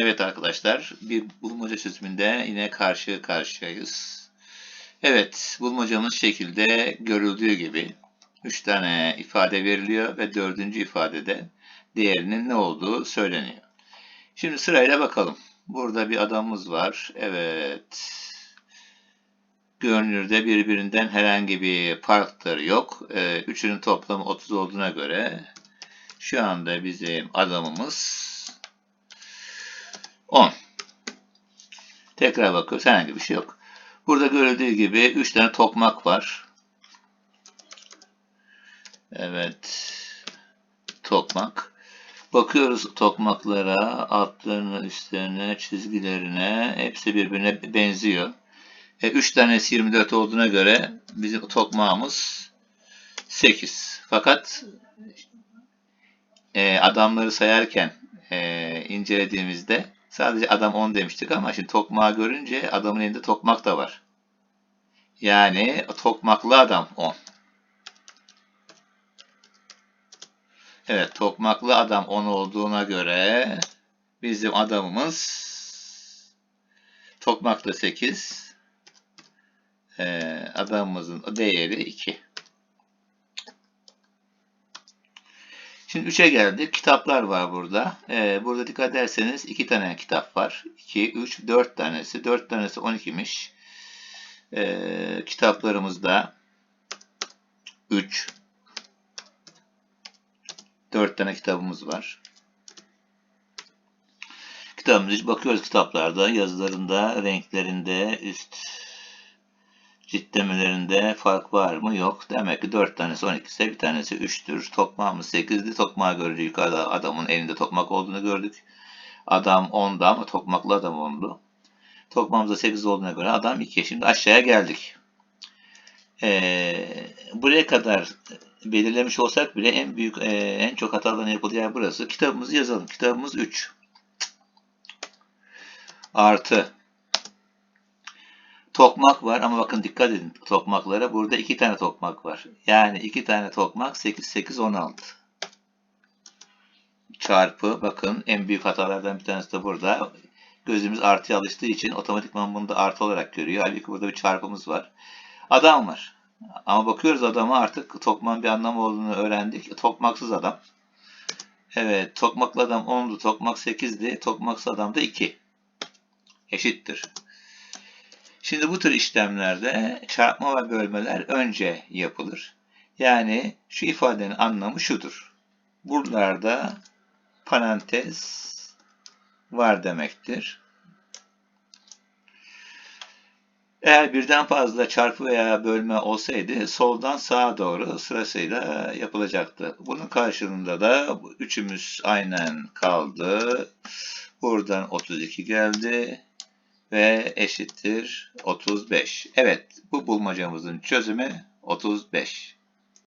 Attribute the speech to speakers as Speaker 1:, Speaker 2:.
Speaker 1: Evet arkadaşlar, bir bulmaca çözümünde yine karşı karşıyayız. Evet, bulmacamız şekilde görüldüğü gibi 3 tane ifade veriliyor ve dördüncü ifadede değerinin ne olduğu söyleniyor. Şimdi sırayla bakalım. Burada bir adamımız var. Evet. Görünürde birbirinden herhangi bir farkları yok. Ee, üçünün toplamı 30 olduğuna göre şu anda bizim adamımız 10. Tekrar bakıyoruz. Herhangi bir şey yok. Burada görüldüğü gibi 3 tane tokmak var. Evet. Tokmak. Bakıyoruz tokmaklara, altlarına, üstlerine, çizgilerine. Hepsi birbirine benziyor. E, 3 tanesi 24 olduğuna göre bizim tokmağımız 8. Fakat e, adamları sayarken e, incelediğimizde sadece adam 10 demiştik ama şimdi tokmağı görünce adamın elinde tokmak da var. Yani tokmaklı adam 10. Evet tokmaklı adam 10 olduğuna göre bizim adamımız tokmaklı 8 e, adamımızın değeri 2. Şimdi 3'e geldik. Kitaplar var burada. Ee, burada dikkat ederseniz 2 tane kitap var. 2, 3, 4 tanesi. 4 tanesi 12'miş. Ee, kitaplarımızda 3, 4 tane kitabımız var. Kitabımız bakıyoruz kitaplarda, yazılarında, renklerinde, üst Ciddemelerinde fark var mı? Yok. Demek ki 4 tanesi 12 ise bir tanesi 3'tür. Tokmağımız 8'di. Tokmağı görünce yukarıda adamın elinde tokmak olduğunu gördük. Adam 10'da ama tokmaklı adam 10'du. Tokmağımızda 8 olduğuna göre adam 2. Şimdi aşağıya geldik. Ee, buraya kadar belirlemiş olsak bile en büyük, e, en çok hataların yapıldığı yer burası. Kitabımızı yazalım. Kitabımız 3. Artı Tokmak var ama bakın dikkat edin tokmaklara. Burada iki tane tokmak var. Yani iki tane tokmak 8, 8, 16. Çarpı bakın en büyük hatalardan bir tanesi de burada. Gözümüz artıya alıştığı için otomatikman bunu da artı olarak görüyor. Halbuki burada bir çarpımız var. Adam var. Ama bakıyoruz adama artık tokman bir anlamı olduğunu öğrendik. Tokmaksız adam. Evet tokmaklı adam 10'du. Tokmak 8'di. Tokmaksız adam da 2. Eşittir. Şimdi bu tür işlemlerde çarpma ve bölmeler önce yapılır. Yani şu ifadenin anlamı şudur. Buralarda parantez var demektir. Eğer birden fazla çarpı veya bölme olsaydı soldan sağa doğru sırasıyla yapılacaktı. Bunun karşılığında da üçümüz aynen kaldı. Buradan 32 geldi ve eşittir 35. Evet bu bulmacamızın çözümü 35.